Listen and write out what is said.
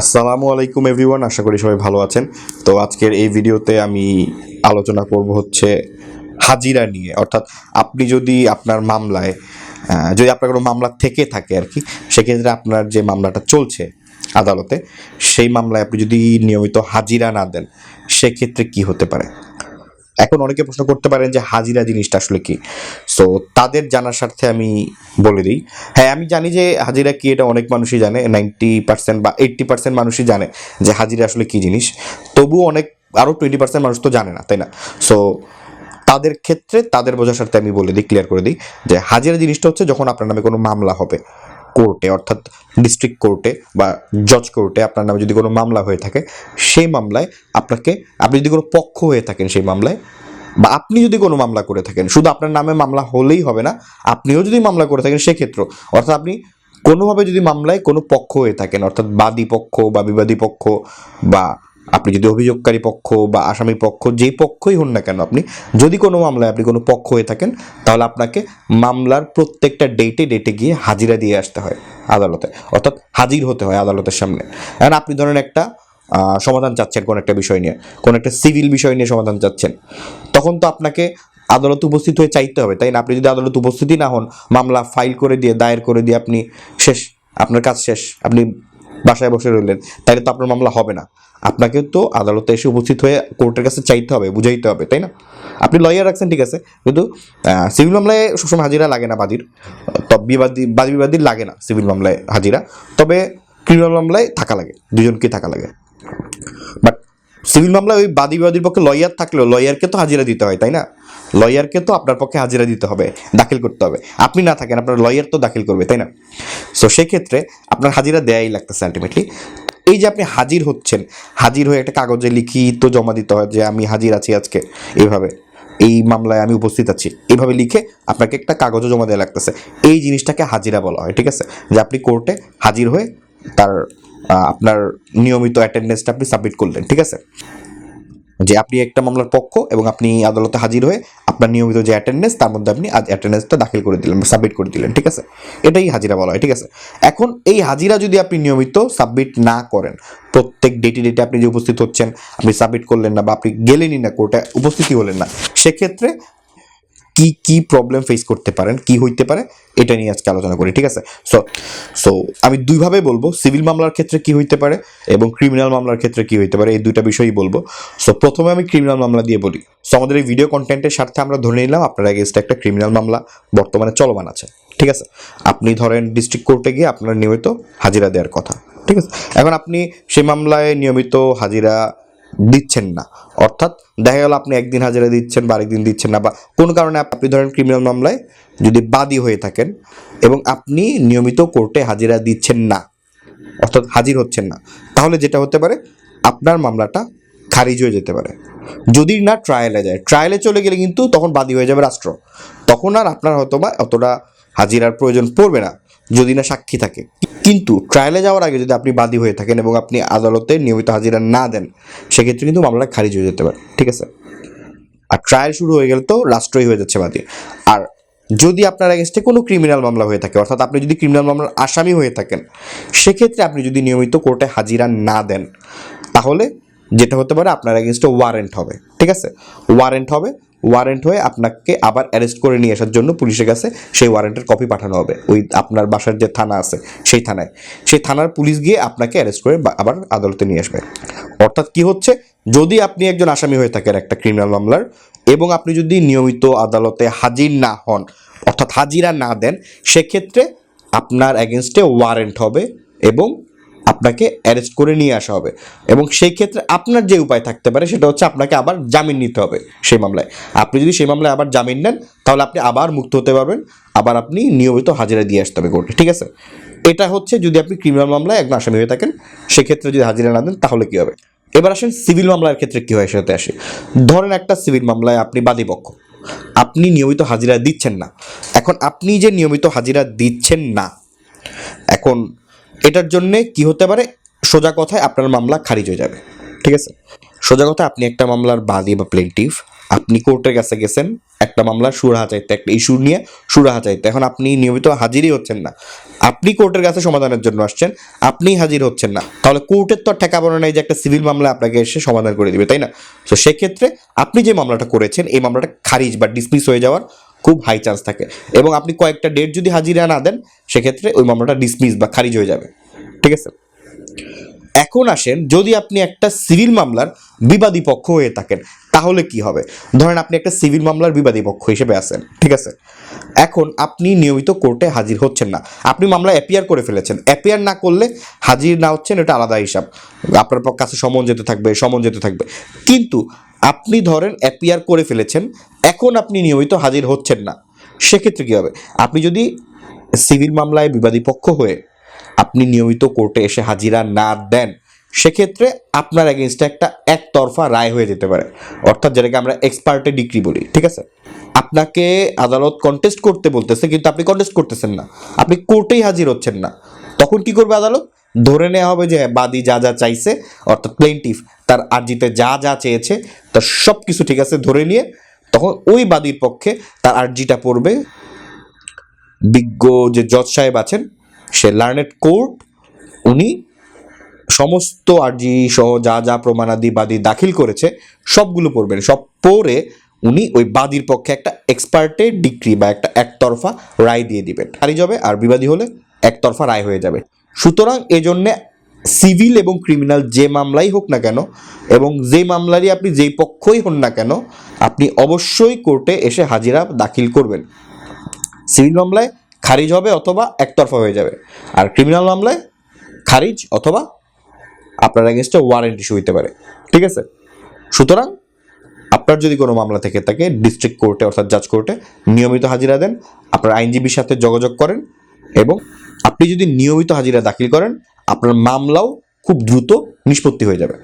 আসসালামু আলাইকুম এভরিওয়ান, আশা করি সবাই ভালো আছেন। তো আজকের এই ভিডিওতে আমি আলোচনা করব হচ্ছে হাজিরা নিয়ে। অর্থাৎ আপনি যদি আপনার মামলায় যদি আপনার কোনো মামলা থেকে থাকে আর কি, সেক্ষেত্রে আপনার যে মামলাটা চলছে আদালতে, সেই মামলায় আপনি যদি নিয়মিত হাজিরা না দেন, সেক্ষেত্রে কি হতে পারে? এখন অনেকে প্রশ্ন করতে পারেন যে হাজিরা জিনিসটা আসলে কি? সো তাদের জানার স্বার্থে আমি বলে দিই। হ্যাঁ আমি জানি যে হাজিরা কি এটা অনেক মানুষই জানে নাইনটি পার্সেন্ট বা এইট্টি পার্সেন্ট মানুষই জানে যে হাজিরা আসলে কি জিনিস। তবুও অনেক আরও টোয়েন্টি পার্সেন্ট মানুষ তো জানে না, তাই না? সো তাদের ক্ষেত্রে তাদের বোঝার স্বার্থে আমি বলে দিই ক্লিয়ার করে দিই যে হাজিরা জিনিসটা হচ্ছে যখন আপনার নামে কোনো মামলা হবে। কোর্টে, অর্থাৎ ডিস্ট্রিক্ট কোর্টে বা জজ কোর্টে আপনার নামে যদি কোনো মামলা হয়ে থাকে, সেই মামলায় আপনাকে, আপনি যদি কোনো পক্ষ হয়ে থাকেন সেই মামলায়, বা আপনি যদি কোনো মামলা করে থাকেন, শুধু আপনার নামে মামলা হলেই হবে না, আপনিও যদি মামলা করে থাকেন সেক্ষেত্রে অর্থাৎ আপনি কোনোভাবে যদি মামলায় কোনো পক্ষ হয়ে থাকেন, অর্থাৎ বাদী পক্ষ বা বিবাদী পক্ষ বা আপনি যদি অভিযোগকারী পক্ষ বা আসামি পক্ষ, যেই পক্ষই হন না কেন আপনি, যদি কোনো মামলায় আপনি কোনো পক্ষ হয়ে থাকেন, তাহলে আপনাকে মামলার প্রত্যেকটা ডেটে ডেটে গিয়ে হাজিরা দিয়ে আসতে হয় আদালতে, অর্থাৎ হাজির হতে হয় আদালতের সামনে। এখন আপনি ধরেন একটা সমাধান চাচ্ছেন কোনো একটা বিষয় নিয়ে, কোনো একটা সিভিল বিষয় নিয়ে সমাধান চাচ্ছেন, তখন তো আপনাকে আদালতে উপস্থিত হয়ে চাইতে হবে, তাই না? আপনি যদি আদালত উপস্থিতই না হন, মামলা ফাইল করে দিয়ে, দায়ের করে দিয়ে আপনি শেষ, আপনার কাজ শেষ, আপনি বাসায় বসে রইলেন। তাহলে তো আপনার মামলা হবে না। আপনাকে তো আদালতে এসে উপস্থিত হয়ে কোর্টের কাছে চাইতে হবে, বুঝাইতে হবে, তাই না? আপনি লয়ার রাখছেন ঠিক আছে। কিন্তু সিভিল মামলায় সবসময় হাজিরা লাগে না বাদির তবে বিবাদী বাদী বিবাদীর লাগে না সিভিল মামলায় হাজিরা। তবে ক্রিমিনাল মামলায় থাকা লাগে, দুজনকেই থাকা লাগে। বাট সিভিল মামলায় ওই বাদী বিবাদীর পক্ষে লয়ার থাকলেও লয়ারকে তো হাজিরা দিতে হয়, তাই না? লয়ারকে তো আপনার পক্ষে হাজিরা দিতে হবে, দাখিল করতে হবে। আপনি না থাকেন, আপনার লয়ার তো দাখিল করবে, তাই না? সো সেক্ষেত্রে আপনার হাজিরা দেয়াই লাগতেছে আলটিমেটলি এই যে আপনি হাজির হচ্ছেন, হাজির হয়ে একটা কাগজে লিখিত জমা দিতে হয় যে, আমি হাজির আছি আজকে। এইভাবে এই মামলায় আমি উপস্থিত আছি। এইভাবে লিখে আপনাকে একটা কাগজও জমা দেওয়া লাগতেছে। এই জিনিসটাকে হাজিরা বলা হয়, ঠিক আছে? যে আপনি কোর্টে হাজির হয়ে তার আপনার নিয়মিত অ্যাটেন্ডেন্সটা আপনি সাবমিট করলেন, ঠিক আছে? যে আপনি একটা মামলার পক্ষ এবং আপনি আদালতে হাজির হয়ে আপনার নিয়মিত যে অ্যাটেন্ডেন্স তার মধ্যে আপনি আজ অ্যাটেন্ডেন্সটা দাখিল করে দিলেন সাবমিট করে দিলেন, ঠিক আছে? এটাই হাজিরা বলা হয়, ঠিক আছে? এখন এই হাজিরা যদি আপনি নিয়মিত সাবমিট না করেন, প্রত্যেক ডেটে ডেটে আপনি যে উপস্থিত হচ্ছেন, আপনি সাবমিট করলেন না বা আপনি গেলেনই না, কোর্টে উপস্থিতি হলেন না, সেক্ষেত্রে কি কি প্রবলেম ফেস করতে পারেন, কি হইতে পারে, এটা নিয়ে আজকে আলোচনা করি, ঠিক আছে? সো সো আমি দুইভাবে বলব সিভিল মামলার ক্ষেত্রে কি হইতে পারে এবং ক্রিমিনাল মামলার ক্ষেত্রে কি হইতে পারে, এই দুইটা বিষয়ই বলব। সো প্রথমে আমি ক্রিমিনাল মামলা দিয়ে বলি। সো আমাদের এই ভিডিও কন্টেন্টের স্বার্থে আমরা ধরে নিলাম, আপনার এগেনস্টে একটা ক্রিমিনাল মামলা বর্তমানে চলমান আছে, ঠিক আছে? আপনি ধরেন ডিস্ট্রিক্ট কোর্টে গিয়ে আপনার নিয়মিত হাজিরা দেওয়ার কথা, ঠিক আছে? এখন আপনি সেই মামলায় নিয়মিত হাজিরা দিচ্ছেন না। অর্থাৎ দেখা গেল আপনি একদিন হাজিরা দিচ্ছেন বা আরেকদিন দিচ্ছেন না বা কোনো কারণে আপনি ধরেন ক্রিমিনাল মামলায় যদি বাদী হয়ে থাকেন এবং আপনি নিয়মিত কোর্টে হাজিরা দিচ্ছেন না, অর্থাৎ হাজির হচ্ছেন না, তাহলে যেটা হতে পারে, আপনার মামলাটা খারিজ হয়ে যেতে পারে। যদি না ট্রায়ালে যায় ট্রায়ালে চলে গেলে কিন্তু তখন বাদী হয়ে যাবে রাষ্ট্র। তখন আর আপনার হয়তো বা অতটা হাজিরার প্রয়োজন পড়বে না, যদি না সাক্ষী থাকে। কিন্তু ট্রায়ালে যাওয়ার আগে যদি আপনি বাদী হয়ে থাকেন এবং আপনি আদালতে নিয়মিত হাজিরা না দেন, সেক্ষেত্রে কিন্তু মামলাটা খারিজ হয়ে যেতে পারে। ঠিক আছে? আর ট্রায়াল শুরু হয়ে গেলে তো রাষ্ট্রই হয়ে যাচ্ছে বাদী। আর যদি আপনার এগেনস্টে কোনো ক্রিমিনাল মামলা হয়ে থাকে, অর্থাৎ আপনি যদি ক্রিমিনাল মামলার আসামি হয়ে থাকেন, সেক্ষেত্রে আপনি যদি নিয়মিত কোর্টে হাজিরা না দেন, তাহলে যেটা হতে পারে আপনার এগেনস্টে ওয়ারেন্ট হবে। ঠিক আছে? ওয়ারেন্ট হবে ওয়ারেন্ট হয়ে আপনাকে আবার অ্যারেস্ট করে নিয়ে আসার জন্য পুলিশের কাছে সেই ওয়ারেন্টের কপি পাঠানো হবে ওই আপনার বাসার যে থানা আছে, সেই থানায়। সেই থানার পুলিশ গিয়ে আপনাকে অ্যারেস্ট করে আবার আদালতে নিয়ে আসবে। অর্থাৎ কি হচ্ছে? যদি আপনি একজন আসামি হয়ে থাকেন একটা ক্রিমিনাল মামলার এবং আপনি যদি নিয়মিত আদালতে হাজির না হন, অর্থাৎ হাজিরা না দেন, সেক্ষেত্রে আপনার অ্যাগেনস্টে ওয়ারেন্ট হবে এবং আপনাকে অ্যারেস্ট করে নিয়ে আসা হবে। এবং সেই ক্ষেত্রে আপনার যে উপায় থাকতে পারে সেটা হচ্ছে আপনাকে আবার জামিন নিতে হবে সেই মামলায়। আপনি যদি সেই মামলায় আবার জামিন নেন, তাহলে আপনি আবার মুক্ত হতে পারবেন, আবার আপনি নিয়মিত হাজিরা দিয়ে আসতে হবে কোর্টে, ঠিক আছে? এটা হচ্ছে যদি আপনি ক্রিমিনাল মামলায় একজন আসামি হয়ে থাকেন, সেক্ষেত্রে যদি হাজিরা না দেন, তাহলে কী হবে? এবার আসেন সিভিল মামলার ক্ষেত্রে কী হয় সেটাতে আসে। ধরেন একটা সিভিল মামলায় আপনি বাদীপক্ষ, আপনি নিয়মিত হাজিরা দিচ্ছেন না। এখন আপনি যে নিয়মিত হাজিরা দিচ্ছেন না, এখন এটার জন্যে কি হতে পারে? সোজা কথায় আপনার মামলা খারিজ হয়ে যাবে। ঠিক আছে? সোজা কথা আপনি একটা মামলার বাদী বা প্লেন্টিভ আপনি কোর্টের কাছে গেছেন, একটা মামলা সুরাহা চাইতে, একটা ইস্যু নিয়ে সুরাহা চাইতে। এখন আপনি নিয়মিত হাজিরই হচ্ছেন না। আপনি কোর্টের কাছে সমাধানের জন্য আসছেন, আপনি হাজির হচ্ছেন না। তাহলে কোর্টের তো ঠেকা পড়ে নাই যে একটা সিভিল মামলা আপনাকে এসে সমাধান করে দিবে, তাই না? তো সেক্ষেত্রে আপনি যে মামলাটা করেছেন, এই মামলাটা খারিজ বা ডিসমিস হয়ে যাওয়ার খুব হাই চান্স থাকে। এবং আপনি কয়েকটা ডেট যদি হাজিরা না দেন, সেক্ষেত্রে ওই মামলাটা ডিসমিস বা খারিজ হয়ে যাবে। ঠিক আছে? এখন আসেন, যদি আপনি একটা সিভিল মামলার বিবাদী পক্ষ হয়ে থাকেন, তাহলে কি হবে? ধরেন আপনি একটা সিভিল মামলার বিবাদী পক্ষ হিসেবে আছেন, ঠিক আছে? এখন আপনি নিয়মিত কোর্টে হাজির হচ্ছেন না। আপনি মামলা অ্যাপিয়ার করে ফেলেছেন। অ্যাপিয়ার না করলে হাজির না হচ্ছেন, এটা আলাদা হিসাব। আপনার কাছে সমন যেতে থাকবে, সমন যেতে থাকবে। কিন্তু আপনি ধরেন অ্যাপিয়ার করে ফেলেছেন, এখন আপনি নিয়মিত হাজির হচ্ছেন না। সেক্ষেত্রে কী হবে? আপনি যদি সিভিল মামলায় বিবাদী পক্ষ হয়ে আপনি নিয়মিত কোর্টে এসে হাজিরা না দেন, সেক্ষেত্রে আপনার এগেনস্টে একটা একতরফা রায় হয়ে যেতে পারে। অর্থাৎ যেটাকে আমরা এক্সপার্টে ডিগ্রি বলি, ঠিক আছে? আপনাকে আদালত কন্টেস্ট করতে বলতেছে, কিন্তু আপনি কন্টেস্ট করতেছেন না। আপনি কোর্টেই হাজির হচ্ছেন না। তখন কি করবে আদালত? ধরে নেওয়া হবে যে বাদী যা যা চাইছে, অর্থাৎ প্লেন্টিফ তার আর্জিতে যা যা চেয়েছে, তার সব কিছু ঠিক আছে ধরে নিয়ে, তখন ওই বাদীর পক্ষে তার আর্জিটা পড়বে। বিজ্ঞ যে জজ সাহেব আছেন, সে লার্নেড কোর্ট উনি সমস্ত আর্জি সহ যা যা প্রমাণাদি বাদী দাখিল করেছে, সবগুলো পড়বেন। সব পড়ে উনি ওই বাদীর পক্ষে একটা এক্সপার্টের ডিগ্রি বা একটা একতরফা রায় দিয়ে দিবেন। খারিজ যাবে আর বিবাদী হলে একতরফা রায় হয়ে যাবে। সুতরাং এজন্যে সিভিল এবং ক্রিমিনাল যে মামলাই হোক না কেন এবং যে মামলারই আপনি যেই পক্ষই হন না কেন, আপনি অবশ্যই কোর্টে এসে হাজিরা দাখিল করবেন। সিভিল মামলায় খারিজ হবে অথবা একতরফা হয়ে যাবে। আর ক্রিমিনাল মামলায় খারিজ অথবা আপনার এগেনস্টে ওয়ারেন্ট ইস্যু হইতে পারে। ঠিক আছে? সুতরাং আপনার যদি কোনো মামলা থেকে থাকে ডিস্ট্রিক্ট কোর্টে অর্থাৎ জাজ কোর্টে নিয়মিত হাজিরা দেন, আপনার আইনজীবীর সাথে যোগাযোগ করেন এবং আপনি যদি নিয়মিত হাজিরা দাখিল করেন আপনার মামলাও খুব দ্রুত নিষ্পত্তি হয়ে যাবে।